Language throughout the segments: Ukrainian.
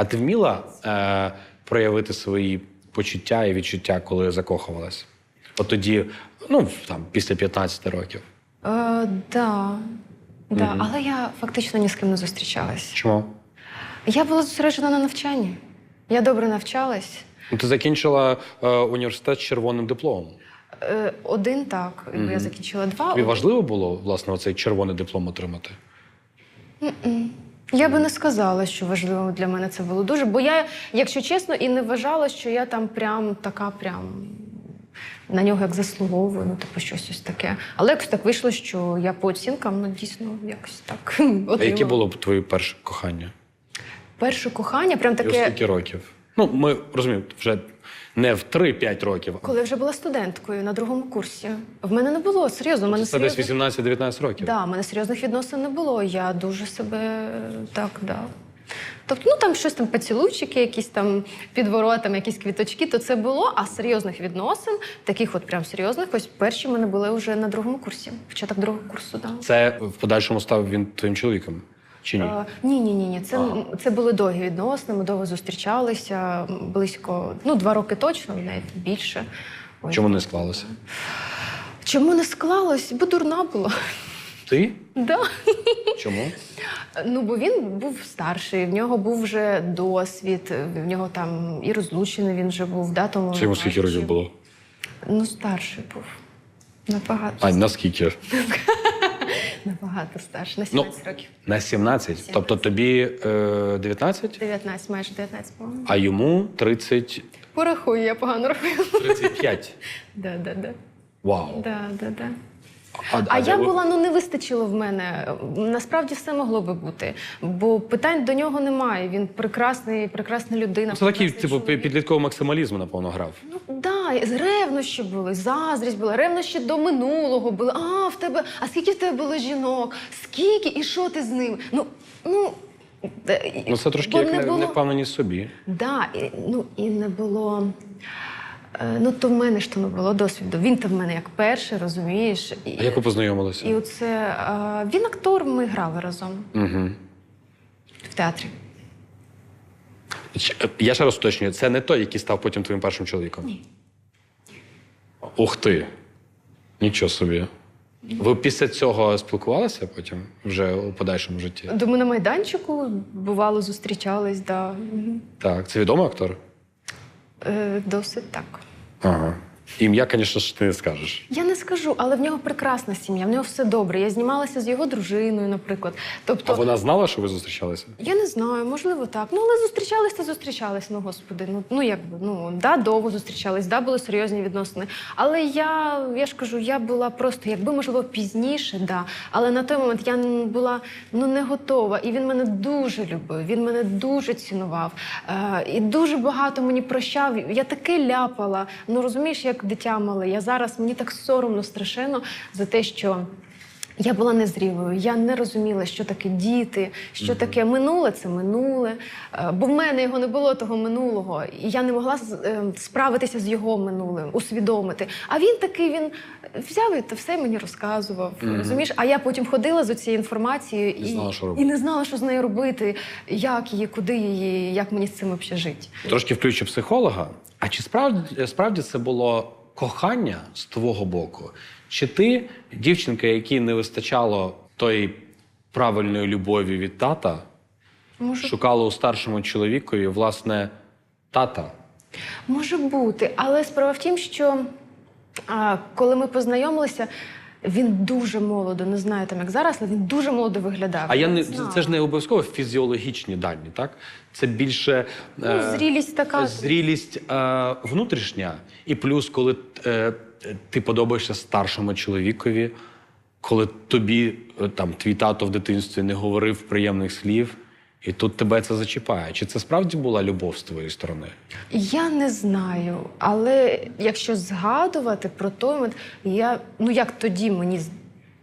А ти вміла е, проявити свої почуття і відчуття, коли закохувалась? От тоді, ну там, після 15 років. Е, да. Да. Але я фактично ні з ким не зустрічалась. Чому? Я була зосереджена на навчанні. Я добре навчалась. Ну, ти закінчила е, університет з червоним дипломом. Е, один так, якби я закінчила два. Тобі важливо було, власне, оцей червоний диплом отримати? Я би не сказала, що важливо для мене це було дуже, бо я, якщо чесно, і не вважала, що я там прям така, прям на нього як заслуговую, ну типу щось ось таке. Але якось так вийшло, що я по оцінкам ну, дійсно якось так А яке було б твоє перше кохання? перше кохання, прям І у таке, скільки років? Ну, ми розуміємо, вже не в 3-5 років. коли я вже була студенткою на другому курсі. В мене не було серйозно. В мене Це десь серйозно... 18-19 років. Да, в мене серйозних відносин не було. Я дуже себе так, да. Тобто, ну там щось там поцілуйчики, якісь там під воротами, якісь квіточки, то це було. А серйозних відносин, таких от прям серйозних, ось перші в мене були вже на другому курсі. Початок другого курсу, да. Це в подальшому став він твоїм чоловіком? Чи ні? Е, ні, ні, ні, ні. Це, Ага. це були довгі відносини. Ми довго зустрічалися близько, ну, два роки точно, навіть більше. Ось. Чому не склалося? Чому не склалось? Бо дурна була. Ти? Да. Чому? Ну, бо він був старший, в нього був вже досвід, в нього там і розлучений він вже був, да, тому Це йому скільки років було? Ну, старший був. Набагато, А наскільки? набагато старше, на Ну, 17 років. На 17. Тобто тобі е, 19, 19, майже 19, по-моєму. а йому 30, Порахую, я погано рахую. 35. Да, да, да. Вау. Да, да, да. А, А я ви- була, ну не вистачило в мене. Насправді все могло би бути. Бо питань до нього немає. Він прекрасний, прекрасна людина. Це такий, типу, підлітковий максималізм, напевно, грав. Ну да, і ревнощі були, заздрість була, ревнощі до минулого були. А в тебе, а скільки в тебе було жінок? Скільки і що ти з ними? Ну, ну. Ну, це трошки бо як не було- невпевненість собі. Да, і, ну і не було. Е, Ну, то в мене ж то не було досвіду. Він то в мене як перший, розумієш. І, А як ви познайомилися? і оце е, він актор, ми грали разом Угу. в театрі. Я ще раз уточнюю, це не той, який став потім твоїм першим чоловіком. Ні. Ух ти. Нічого собі. Ви після цього спілкувалися потім вже у подальшому житті? Думаю, на майданчику бувало зустрічались, да. Мгм. Так, це відомий актор? Е, досить так. Ага. Ім'я, звісно ж, ти не скажеш. Я не скажу, але в нього прекрасна сім'я, в нього все добре. Я знімалася з його дружиною, наприклад. Тобто, А вона знала, що ви зустрічалися? я не знаю, можливо, так. Ну, але зустрічались та зустрічались, ну господи. Ну, ну якби, ну да, довго зустрічались, да, були серйозні відносини. Але я, я ж кажу, я була просто, якби можливо, пізніше, да. Але на той момент я н- була ну не готова. І він мене дуже любив, він мене дуже цінував. Е, і дуже багато мені прощав. Я таке ляпала. Ну розумієш, як дитя мале. Я зараз мені так соромно страшенно за те, що. Я була незрілою, я не розуміла, що таке діти, що таке минуле це минуле. Е, Бо в мене його не було того минулого, і я не могла е, справитися з його минулим, усвідомити. А він такий він взяв і все мені розказував. Розумієш? А я потім ходила з цією інформацією і, Не знала, що і не знала, що з нею робити, як її, куди її, як мені з цим взагалі жити. Трошки включу психолога. А чи справді, справді це було кохання з твого боку? Чи ти, дівчинка, якій не вистачало тої правильної любові від тата, Може, шукала у старшому чоловікові, власне, тата? Може бути, але справа в тім, що а, коли ми познайомилися, він дуже молодо, не знаю там як зараз, але він дуже молодо виглядав. А я не знала. це ж не обов'язково фізіологічні дані, так? Це більше Ну, зрілість така. зрілість е, внутрішня, і плюс, коли е, ти подобаєшся старшому чоловікові, коли тобі е, там твій тато в дитинстві не говорив приємних слів, і тут тебе це зачіпає. Чи це справді була любов з твоєї сторони? Я не знаю, але якщо згадувати про той момент, я ну як тоді мені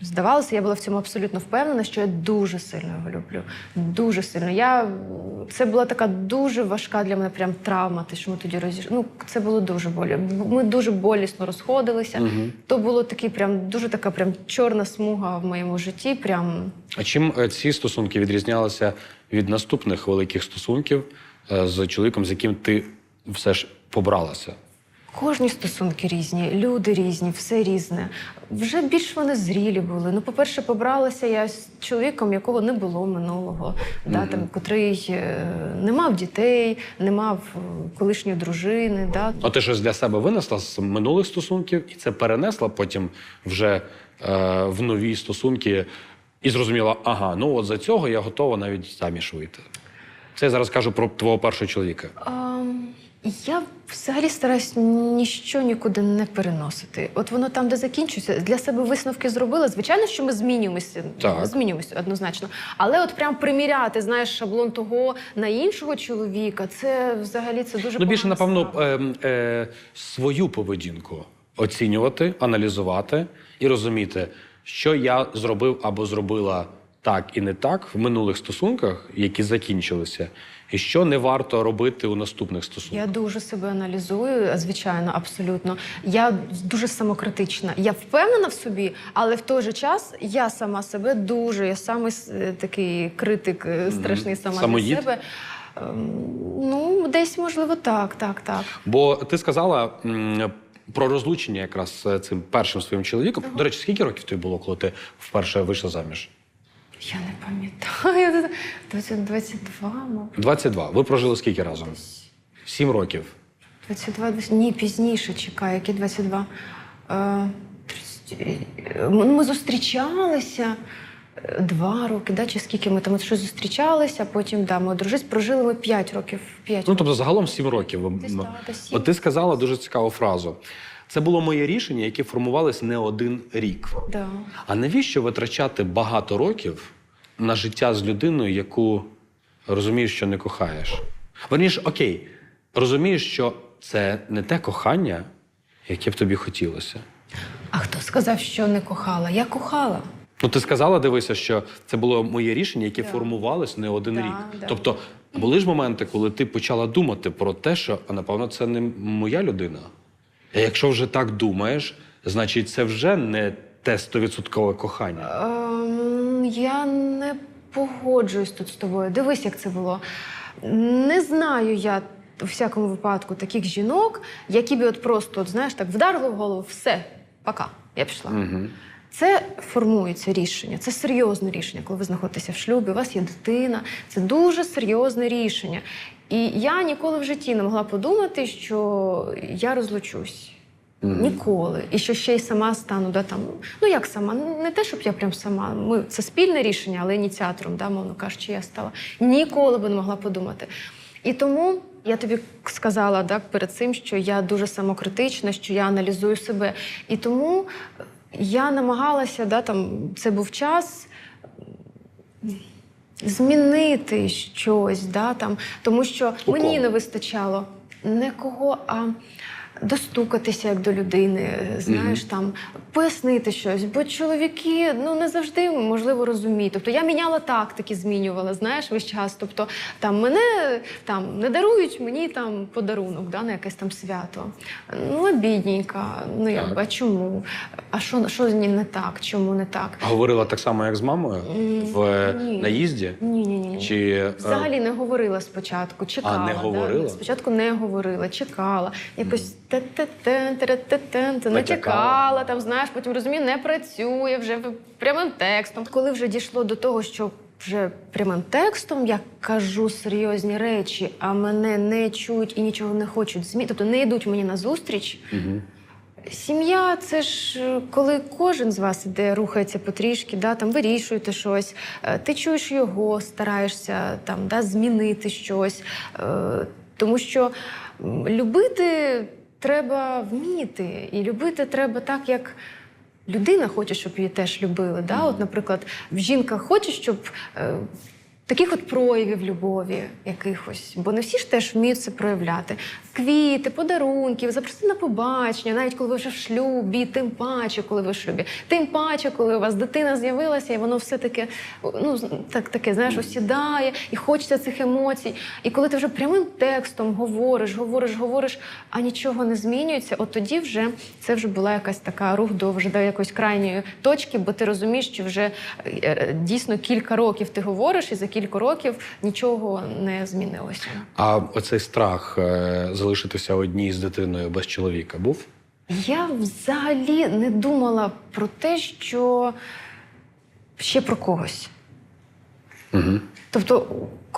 здавалося, я була в цьому абсолютно впевнена, що я дуже сильно його люблю. Дуже сильно. Я це була така дуже важка для мене прям травма. Те, що ми тоді розійшли. Ну це було дуже болі. Ми дуже болісно розходилися. То було такий прям дуже така прям чорна смуга в моєму житті. Прям А чим е, ці стосунки відрізнялися від наступних великих стосунків е, з чоловіком, з яким ти все ж побралася? Кожні стосунки різні, люди різні, все різне. Вже більш вони зрілі були. Ну, по-перше, побралася я з чоловіком, якого не було минулого, да, там, котрий е, не мав дітей, не мав е, колишньої дружини. Да. А ти щось для себе винесла з минулих стосунків і це перенесла потім вже е, в нові стосунки і зрозуміла, ага, ну от за цього я готова навіть заміж вийти. Це я зараз кажу про твого першого чоловіка. А, я взагалі стараюсь ніщо нікуди не переносити. От воно там, де закінчується, для себе висновки зробила. Звичайно, що ми змінюємося, Так. змінюємося однозначно. Але от прям приміряти, знаєш, шаблон того на іншого чоловіка, це взагалі це дуже Ну, більше, погана напевно, справа. е, е, свою поведінку оцінювати, аналізувати і розуміти, що я зробив або зробила так і не так в минулих стосунках, які закінчилися, і що не варто робити у наступних стосунках. Я дуже себе аналізую, звичайно, абсолютно. Я дуже самокритична. Я впевнена в собі, але в той же час я сама себе дуже, я самий е, такий критик е, страшний сама Самоїд? для себе. Ем, Ну, десь можливо так, так, так. Бо ти сказала про розлучення якраз з цим першим своїм чоловіком. До речі, скільки років тобі було, коли ти вперше вийшла заміж? Я не пам'ятаю. 22, мабуть. 22. Ви прожили скільки разом? Сім років. 22, 20, ні, пізніше чекай, які 22. Е, 30, е, ми зустрічалися е, два роки, да, чи скільки ми там от щось зустрічалися, потім да, ми одружились, прожили ми 5 років. 5 Ну, тобто, загалом сім років. Десь десь. От ти сказала дуже цікаву фразу. Це було моє рішення, яке формувалось не один рік. Да. А навіщо витрачати багато років на життя з людиною, яку розумієш, що не кохаєш? Верніше, окей, розумієш, що це не те кохання, яке б тобі хотілося. А хто сказав, що не кохала? Я кохала. Ну, ти сказала, дивися, що це було моє рішення, яке Да. формувалось не один Да, рік. да. Тобто, були ж моменти, коли ти почала думати про те, що а, напевно це не моя людина. А якщо вже так думаєш, значить це вже не те стовідсоткове кохання. Ем, я не погоджуюсь тут з тобою. Дивись, як це було. Не знаю я у всякому випадку таких жінок, які б от просто, от, знаєш, так вдарили в голову, все, пока, я пішла. Угу. Це формується рішення, це серйозне рішення, коли ви знаходитеся в шлюбі, у вас є дитина. Це дуже серйозне рішення. І я ніколи в житті не могла подумати, що я розлучусь. Ніколи. І що ще й сама стану, да, там, ну як сама, не те, щоб я прям сама. Ми, це спільне рішення, але ініціатором, да, мовно кажучи, я стала. Ніколи би не могла подумати. І тому я тобі сказала так, перед цим, що я дуже самокритична, що я аналізую себе. І тому я намагалася, да, там, це був час змінити щось, да, там, тому що У мені кого? не вистачало не кого, а достукатися як до людини, знаєш, там пояснити щось. Бо чоловіки ну не завжди можливо розуміють. Тобто я міняла тактики, змінювала, знаєш, весь час. Тобто там мене там не дарують мені там подарунок, да, на якесь там свято. Ну, а бідненька, ну би, а чому? А що, що з ним не так? Чому не так? Говорила так само, як з мамою в е, ні. наїзді? Ні, ні, ні. Чи е, Взагалі не говорила спочатку, чекала. не да. Спочатку не говорила, чекала. Якось не чекала, там, знаєш, потім розумію, не працює вже прямим текстом. Коли вже дійшло до того, що вже прямим текстом я кажу серйозні речі, а мене не чують і нічого не хочуть змінити, тобто не йдуть мені на зустріч. Мгм. Сім'я це ж коли кожен з вас іде, рухається потрішки, да, там вирішуєте щось, ти чуєш його, стараєшся там, да, змінити щось. Тому що любити треба вміти, і любити треба так, як. Людина хоче, щоб її теж любили. Да? От, наприклад, жінка хоче, щоб е, таких от проявів любові якихось, бо не всі ж теж вміють це проявляти. Квіти, подарунків, запросити на побачення, навіть коли ви вже в шлюбі, тим паче, коли ви в шлюбі, тим паче, коли у вас дитина з'явилася, і воно все таке, ну так таке, знаєш, осідає, і хочеться цих емоцій. І коли ти вже прямим текстом говориш, говориш, говориш, а нічого не змінюється, от тоді вже це вже була якась така рух до вже до якоїсь крайньої точки, бо ти розумієш, що вже е, е, дійсно кілька років ти говориш, і за кілька років нічого не змінилося. А оцей страх е, залишитися одній з дитиною без чоловіка був? Я взагалі не думала про те, що ще про когось. Угу. Тобто,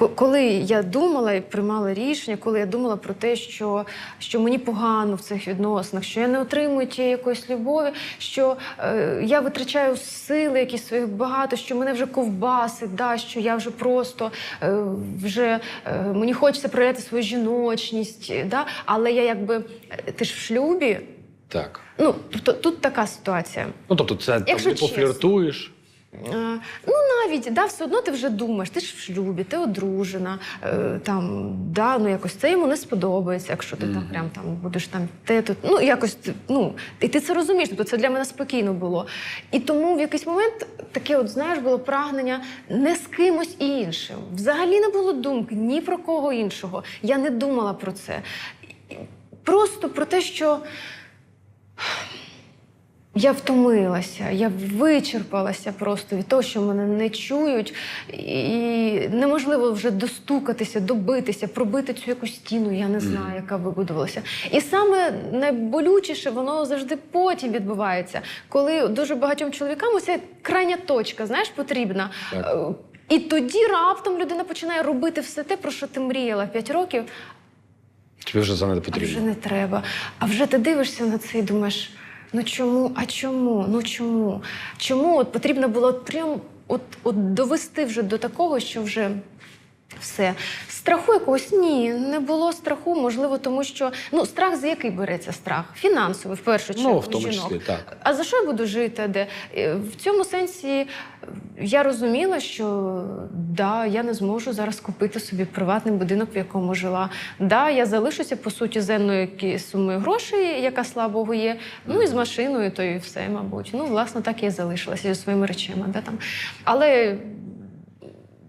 коли я думала і приймала рішення, коли я думала про те, що, що мені погано в цих відносинах, що я не отримую тієї якоїсь любові, що е, я витрачаю сили якісь своїх багато, що мене вже ковбасить, да, що я вже просто е, вже е, мені хочеться проявляти свою жіночність, да, але я якби е, ти ж в шлюбі. Так. Ну, тобто тут така ситуація. Ну тобто, це там, Якщо ти чесно. пофліртуєш. Е, Ну, навіть да, все одно ти вже думаєш, ти ж в шлюбі, ти одружена, е, там, да, ну якось це йому не сподобається, якщо ти там прям там будеш там те тут. Ну, якось ну, і ти це розумієш, тобто це для мене спокійно було. І тому в якийсь момент таке, от знаєш, було прагнення не з кимось іншим. Взагалі не було думки ні про кого іншого. Я не думала про це. Просто про те, що. Я втомилася, я вичерпалася просто від того, що мене не чують, і неможливо вже достукатися, добитися, пробити цю якусь стіну, я не знаю, яка вибудувалася. І саме найболючіше воно завжди потім відбувається, коли дуже багатьом чоловікам оця крайня точка, знаєш, потрібна. Так. Е, І тоді раптом людина починає робити все те, про що ти мріяла 5 років, Тобі вже за не а вже не треба. А вже ти дивишся на це і думаєш: ну чому? А чому? Ну чому? Чому от потрібно було прям от, от довести вже до такого, що вже. Все. Страху якогось ні, не було страху, можливо, тому що ну страх за який береться страх? Фінансовий, в першу чергу. Ну, в тому жінок. числі, так. А за що я буду жити? Де? Е, В цьому сенсі е, я розуміла, що да, я не зможу зараз купити собі приватний будинок, в якому жила. Да, я залишуся по суті з енною кі- сумою грошей, яка слава Богу є. Ну і з машиною, то і все, мабуть. Ну, власне, так я і залишилася зі своїми речами. Да, там. Але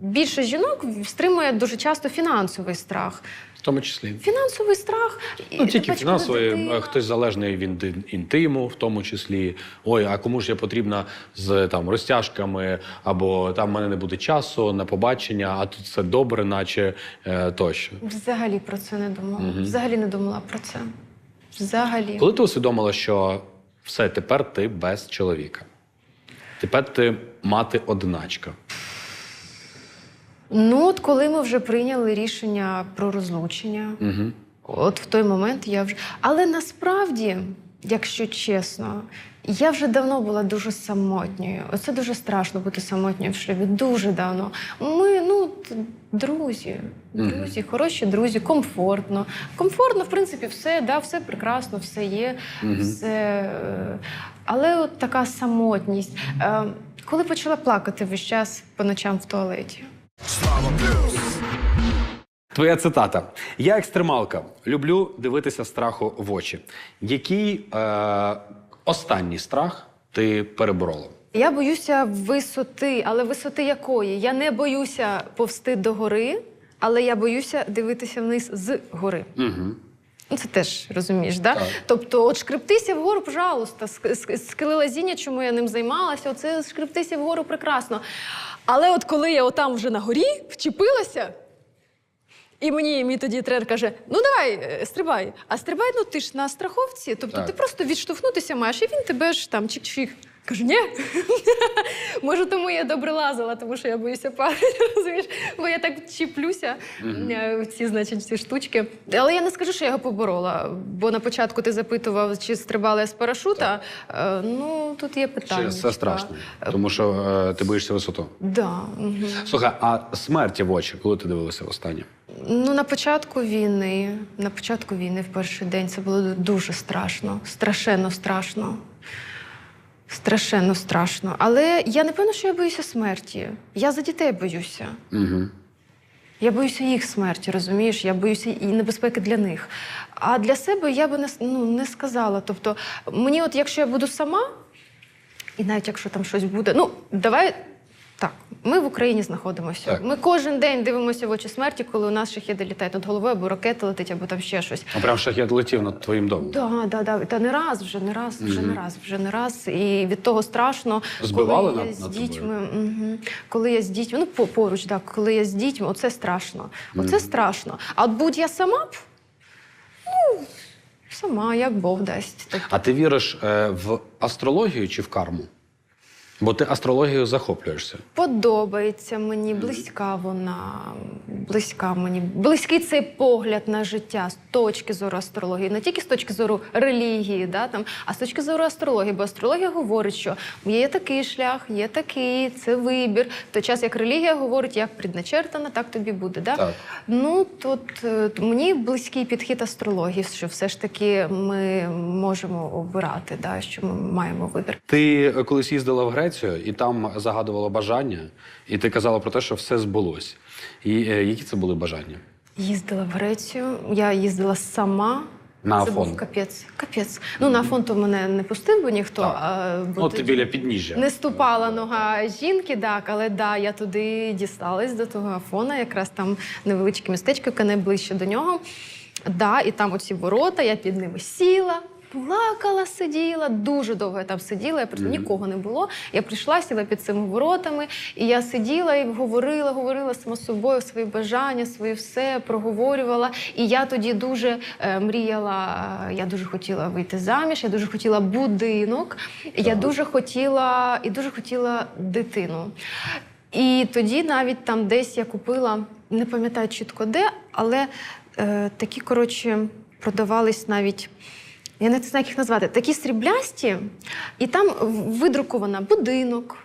більше жінок стримує дуже часто фінансовий страх. В тому числі. Фінансовий страх. Ну, тільки фінансовий, дитина- хтось залежний від інтиму, в тому числі. Ой, а кому ж я потрібна з там розтяжками, або там в мене не буде часу на побачення, а тут все добре, наче е, тощо. Взагалі про це не думала. Взагалі не думала про це. Взагалі. Коли ти усвідомила, що все, тепер ти без чоловіка, тепер ти мати одиначка. Ну, от коли ми вже прийняли рішення про розлучення, Угу. от в той момент я вже. Але насправді, якщо чесно, я вже давно була дуже самотньою. Оце дуже страшно бути самотньою в шлюбі. Дуже давно. Ми, ну, друзі, друзі, хороші друзі, комфортно. Комфортно, в принципі, все, да, все прекрасно, все є, все. е, Але от така самотність. Е, Коли почала плакати весь час по ночам в туалеті. Твоя цитата: Я екстремалка. Люблю дивитися страху в очі. Який е, останній страх ти переборола? Я боюся висоти, але висоти якої? Я не боюся повсти до гори, але я боюся дивитися вниз з гори. Угу. Ну, це теж розумієш, да? Так. Тобто, от шкрептися вгору, пожалуйста, ск- ск- скелелазіння, чому я ним займалася, оце шкрептися вгору прекрасно. Але от коли я отам вже на горі вчепилася, і мені мій тоді тренер каже: ну давай, е, стрибай. А стрибай, ну ти ж на страховці, тобто Так. ти просто відштовхнутися маєш, і він тебе ж там чик-чик. Кажу, ні. Може, тому я добре лазила, тому що я боюся падати, розумієш? Бо я так чіплюся е, в ці, значить, ці штучки. Але я не скажу, що я його поборола. Бо на початку ти запитував, чи стрибала я з парашута. Е, Ну, тут є питання. Це страшно, тому що е, ти боїшся висоту. Да. Слухай, а смерті в очі, коли ти дивилася останнє? Ну, на початку війни, на початку війни, в перший день, це було дуже страшно, страшенно страшно. Страшенно страшно. Але я не певна, що я боюся смерті. Я за дітей боюся. Угу. Я боюся їх смерті, розумієш? Я боюся і небезпеки для них. А для себе я би не, ну, не сказала. Тобто, мені, от якщо я буду сама, і навіть якщо там щось буде, ну давай Ми в Україні знаходимося. Так. Ми кожен день дивимося в очі смерті, коли у нас шахіди літають над головою, або ракета летить, або там ще щось. Ну, прям шахет летів над твоїм домом. Да, да, да. Та не раз, вже не раз, вже не раз, вже не раз. І від того страшно. Збивали коли я з дітьми. Угу. Коли я з дітьми, ну поруч, так, коли я з дітьми, оце страшно. Оце страшно. А от будь я сама б, ну, сама, як Бог дасть. Тобто, А ти віриш е, в астрологію чи в карму? Бо ти астрологією захоплюєшся. Подобається мені, близька вона, близька мені, близький цей погляд на життя з точки зору астрології, не тільки з точки зору релігії, да, там, а з точки зору астрології. Бо астрологія говорить, що є такий шлях, є такий, це вибір. В той час, як релігія говорить, як предначертано, так тобі буде. Да? Так. Ну тут е, мені близький підхід астрології, що все ж таки ми можемо обирати, да, що ми маємо вибір. Ти е, колись їздила в Грецію і там загадувала бажання, і ти казала про те, що все збулось. І е, які це були бажання? Їздила в Грецію. Я їздила сама. На Це Афон? був капець. Капець. Ну на Афон то мене не пустив би ніхто. Так. А, бо Ну, ти тоді біля підніжжя. не ступала нога жінки, так, але да, я туди дісталась до того Афона, якраз там невеличке містечко, яке найближче до нього. Да, і там оці ворота, я під ними сіла. Плакала, сиділа, дуже довго я там сиділа, я просто нікого не було. Я прийшла, сіла під цими воротами, і я сиділа і говорила, говорила сама з собою свої бажання, свої все проговорювала. І я тоді дуже е, мріяла, я дуже хотіла вийти заміж, я дуже хотіла будинок, я дуже хотіла і дуже хотіла дитину. І тоді навіть там десь я купила, не пам'ятаю чітко де, але е, такі, коротше, продавались навіть. Я не знаю, як їх назвати. Такі сріблясті, і там видрукована будинок.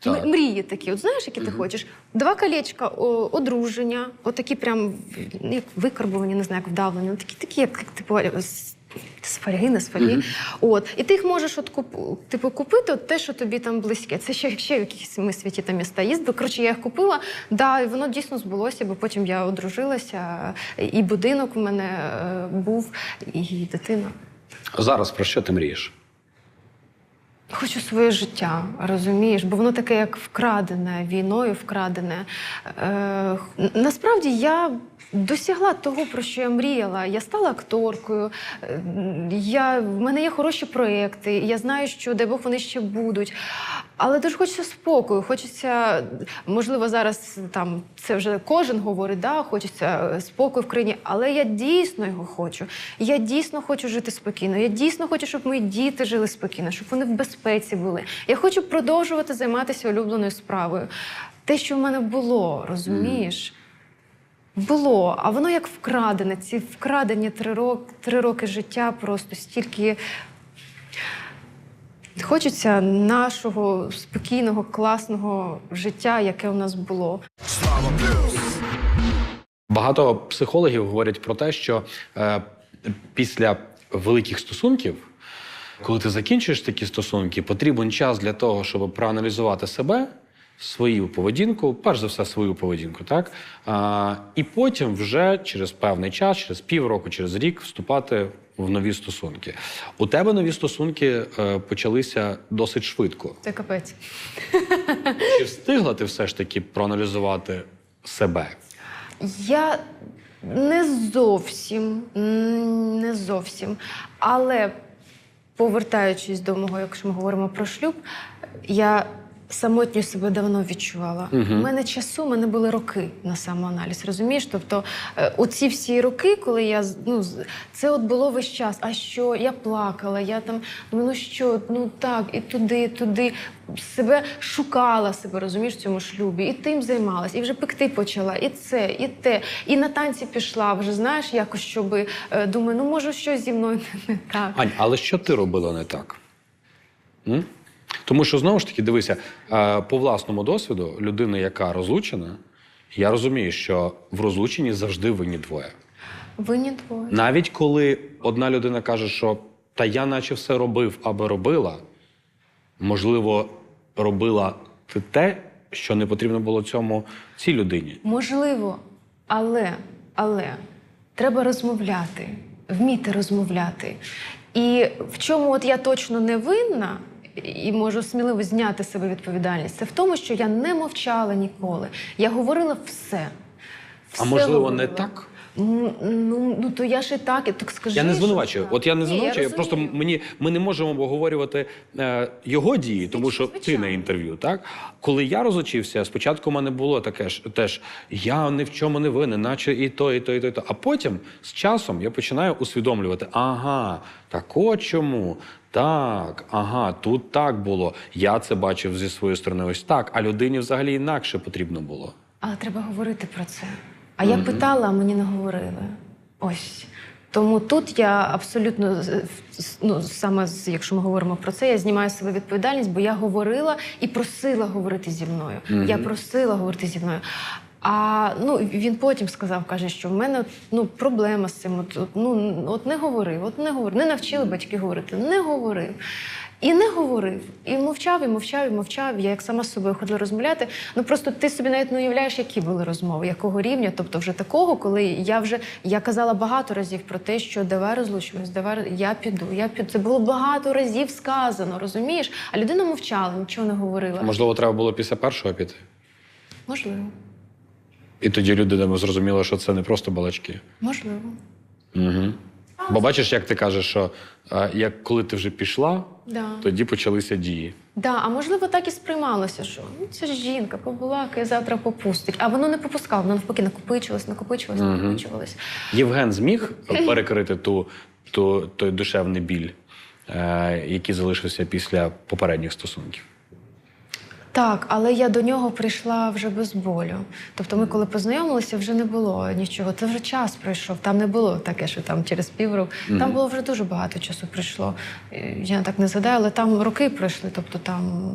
Так. Мрії такі, от знаєш, які ти хочеш. Два колечка о, одруження, отакі прям як викарбовані, не знаю, як вдавлені, такі, такі, як, типу, з- з фольги, не з фольги. От. І ти їх можеш от куп, типу, купити от те, що тобі там близьке. Це ще, ще якісь ми святі там міста їздили. Коротше, я їх купила, да, і воно дійсно збулося, бо потім я одружилася, і будинок у мене е, був, і дитина. Зараз про що ти мрієш? Хочу своє життя, розумієш, бо воно таке, як вкрадене війною, вкрадене. Е, насправді я досягла того, про що я мріяла. Я стала акторкою. е, Я, в мене є хороші проекти. Я знаю, що дай Бог вони ще будуть. Але дуже хочеться спокою. Хочеться, можливо, зараз там це вже кожен говорить, да, хочеться е, спокою в країні, але я дійсно його хочу. Я дійсно хочу жити спокійно. Я дійсно хочу, щоб мої діти жили спокійно, щоб вони в безпеці були. Я хочу продовжувати займатися улюбленою справою. Те, що в мене було, розумієш? Було, а воно як вкрадене. Ці вкрадені три роки, три роки життя просто стільки. Хочеться нашого спокійного, класного життя, яке у нас було. Багато психологів говорять про те, що е, після великих стосунків, коли ти закінчуєш такі стосунки, потрібен час для того, щоб проаналізувати себе, свою поведінку, перш за все, свою поведінку, так? А, і потім вже через певний час, через півроку, через рік вступати в нові стосунки. У тебе нові стосунки е, почалися досить швидко. Це капець. Чи встигла ти все ж таки проаналізувати себе? Я не зовсім, не зовсім. Але повертаючись до мого, якщо ми говоримо про шлюб, я самотньо себе давно відчувала. У мене часу, у мене були роки на самоаналіз, розумієш? Тобто, е, оці всі роки, коли я ну, це от було весь час. А що? Я плакала, я там, ну що, ну так, і туди, і туди. Себе шукала себе, розумієш, в цьому шлюбі, і тим займалась, і вже пекти почала, і це, і те, і на танці пішла. Вже знаєш, якось щоб е, думаю, ну може щось зі мною не так. Ань, але що ти робила не так? М? Тому що знову ж таки, дивися, е, по власному досвіду, людина, яка розлучена, я розумію, що в розлученні завжди винні двоє. Ви не двоє. Навіть коли одна людина каже, що та я наче все робив, аби робила, можливо, робила ти те, що не потрібно було цьому цій людині. Можливо, але, але треба розмовляти, вміти розмовляти. І в чому от я точно не винна, і можу сміливо зняти з себе відповідальність, це в тому, що я не мовчала ніколи. Я говорила все. А Все можливо, не так? Ну, ну, то я ж і так, і так скажи. Я не звинувачую. От я не звинувачую. я просто мені ми не можемо обговорювати е, його дії, тому що ти на інтерв'ю. Так коли я розучився, спочатку в мене було таке ж теж я ні в чому не винен, наче і то, і то, і то, і то. А потім з часом я починаю усвідомлювати: ага, так от чому. Так, ага, тут так було. Я це бачив зі своєї сторони, ось так. А людині взагалі інакше потрібно було. Але треба говорити про це. А я питала, а мені не говорили. Ось. Тому тут я абсолютно ну, саме з- якщо ми говоримо про це, я знімаю з себе відповідальність, бо я говорила і просила говорити зі мною. Я просила говорити зі мною. А ну він потім сказав, каже, що в мене ну проблема з цим. От, от, ну от не говорив, от не говорив. Не навчили батьки говорити, не говорив. І не говорив, і мовчав, і мовчав, і мовчав. Я як сама з собою ходила розмовляти. Ну просто ти собі навіть не уявляєш, які були розмови, якого рівня, тобто вже такого, коли я вже я казала багато разів про те, що давай розлучимось, давай я піду, я піду. Це було багато разів сказано, розумієш? А людина мовчала, нічого не говорила. Можливо, треба було після першого піти. Можливо, І тоді люди думаю, зрозуміли, що це не просто балачки. можливо. Угу. Бо бачиш, як ти кажеш, що як коли ти вже пішла, Да. тоді почалися дії. Да, а можливо, так і сприймалося, що ну, це ж жінка, побулакає, завтра попустить. А воно не попускало, воно навпаки накопичувалось, накопичувалось, накопичувалось. Євген зміг перекрити ту, ту, той душевний біль, е, який залишився після попередніх стосунків. Так, але я до нього прийшла вже без болю. Тобто, ми, коли познайомилися, вже не було нічого. Це вже час пройшов. Там не було таке, що там через півроку. Там було вже дуже багато часу пройшло. Е, Я так не згадаю, але там роки пройшли. Тобто там.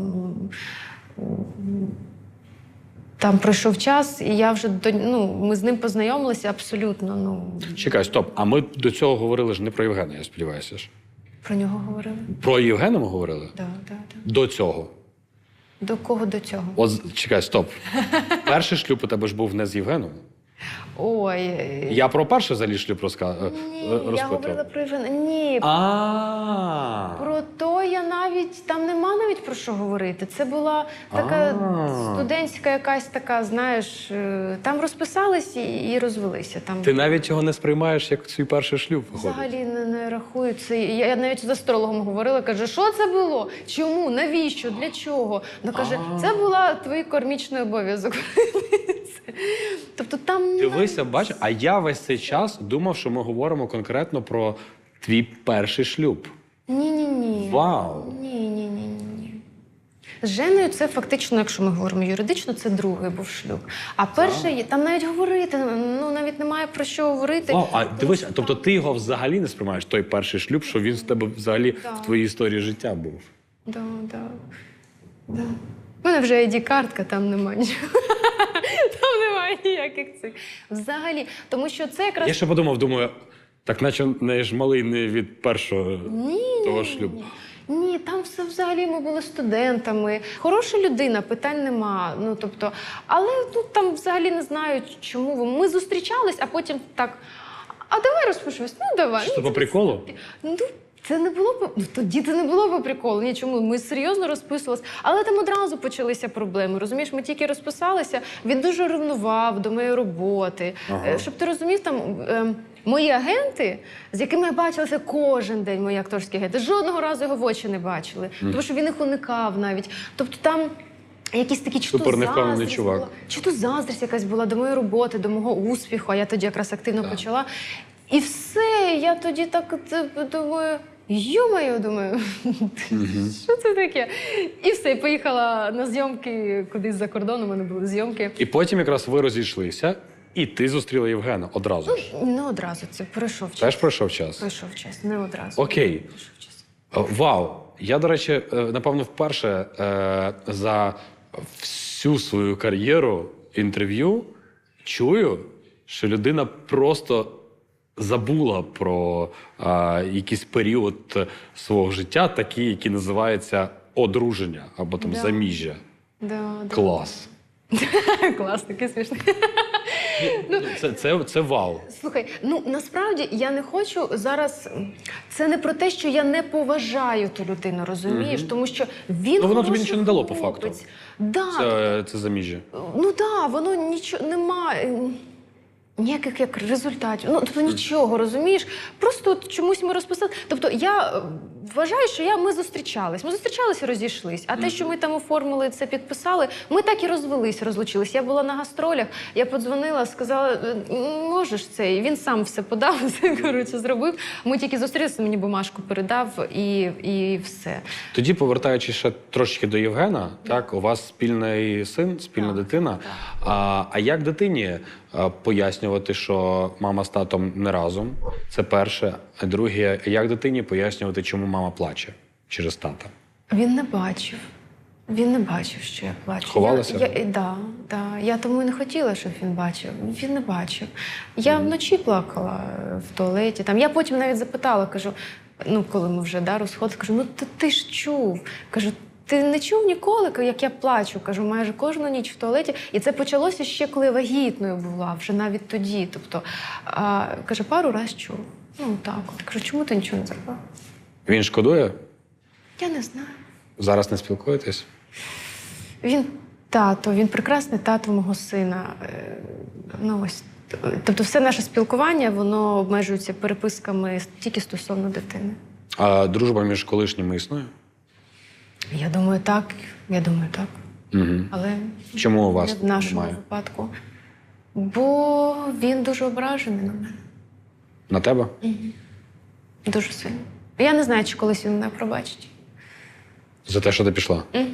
Там пройшов час, і я вже до ну, ми з ним познайомилися абсолютно. Ну Чекай, стоп. А ми до цього говорили ж не про Євгена, я сподіваюся. ж. про нього говорили. Про Євгена ми говорили? Да, да, да. До цього. До кого до цього? От чекай, стоп. Перший шлюб у тебе ж був не з Євгеном. Ой, Я про перший взагалі шлюб розка... е, ні, е, я говорила про Євгена. Ні, А. Про то я навіть там нема навіть про що говорити. Це була така студентська якась така, знаєш, е, там розписались і, розвелися. Там Ти навіть його не сприймаєш як свій перший шлюб, взагалі не, рахую це. Я, навіть з астрологом говорила, каже, що це було? Чому? Навіщо? Для чого? Ну каже, це була твій кармічний обов'язок. Тобто там Дивися, бач, а я весь цей час думав, що ми говоримо конкретно про твій перший шлюб. ні, ні, ні. Вау! Ні, ні, ні. З Женою це фактично, якщо ми говоримо юридично, це другий був шлюб. А перший там навіть говорити, ну навіть немає про що говорити. Вау, а Тому дивись, що тобто там- ти його взагалі не сприймаєш, той перший шлюб, що він з тебе взагалі в твоїй історії життя був. Да, да. Да. У мене вже id картка там немає нічого. Немає ніяких цих. Взагалі. Тому що це якраз Я ще подумав, думаю, так наче не ж малий не від першого Ні, того ні, шлюбу. Ні, ні, там все взагалі ми були студентами. Хороша людина, питань нема. Ну тобто, але ну там взагалі не знаю, чому ви. Ми зустрічались, а потім так. А давай розпишемось. Ну давай. Що Ну, по приколу? Ну, це не було по- ну, тоді це не було по приколу. Нічому. Ми серйозно розписувалися, але там одразу почалися проблеми. Розумієш, ми тільки розписалися. Він дуже ревнував до моєї роботи. Ага. Е, Щоб ти розумів, там. ем, Мої агенти, з якими я бачилася кожен день, мої акторські агенти, жодного разу його в очі не бачили, тому що він їх уникав навіть. Тобто там якісь такі чи Супер заздрість чувак. була, чи то заздрість якась була до моєї роботи, до мого успіху, а я тоді якраз активно Так. почала. І все, я тоді так думаю. Йо-моє, думаю, що це таке? І все, поїхала на зйомки кудись за кордоном, у мене були зйомки. І потім якраз ви розійшлися, і ти зустріла Євгена одразу ж. Не одразу це пройшов час. Теж пройшов час. Пройшов час, не одразу. Окей. Пройшов час. Вау! Я, до речі, е, напевно, вперше е, за всю свою кар'єру інтерв'ю чую, що людина просто забула про е, якийсь період свого життя, такий, який називається одруження або там Да. заміжжя. Да, да. Клас. Клас, такий смішний. Ну, це, це, це вау. Слухай, ну насправді я не хочу зараз. Це не про те, що я не поважаю ту людину, розумієш? Тому що він Ну, воно тобі нічого не дало, по факту. Да, Це, це заміжжя. Ну так, да, воно нічого немає. Ніяких як результатів. Ну, тобто нічого, розумієш? Просто от чомусь ми розписали. Тобто, я е, вважаю, що я, ми зустрічались. Ми зустрічалися розійшлись. А те, що ми там оформили це, підписали, ми так і розвелись, розлучились. Я була на гастролях, я подзвонила, сказала, «Е, можеш це. І він сам все подав, все коротше зробив. Ми тільки зустрілися, мені бумажку передав і, і все. Тоді, повертаючись ще трошечки до Євгена, так, у вас спільний син, спільна Так, дитина. так. А, а як дитині пояснювати, що мама з татом не разом? Це перше. А друге, як дитині пояснювати, чому мама плаче через тата? Він не бачив. Він не бачив, що я плачу. Ховалася? Я, я, да, да. я тому і не хотіла, щоб він бачив. Він не бачив. Я вночі плакала е, в туалеті. Там. Я потім навіть запитала, кажу, ну, коли ми вже да, розходили, кажу, ну ти, ти ж чув. Кажу, ти не чув ніколи, як я плачу, кажу, майже кожну ніч в туалеті. І це почалося ще коли вагітною була, вже навіть тоді. Тобто, а, каже, пару раз чув. Ну так, от. кажу, чому ти нічого не зробив? Він шкодує? Я не знаю. Зараз не спілкуєтесь? Він тато, він прекрасний тато мого сина. Е, Ну, ось. Тобто, все наше спілкування воно обмежується переписками тільки стосовно дитини. А дружба між колишніми існує? Я думаю, так. Я думаю, так. Угу. Але Чому у вас не в нашому немає? випадку. Бо він дуже ображений на мене. На тебе? Дуже сильно. Я не знаю, чи колись він мене пробачить. За те, що ти пішла? Мгм.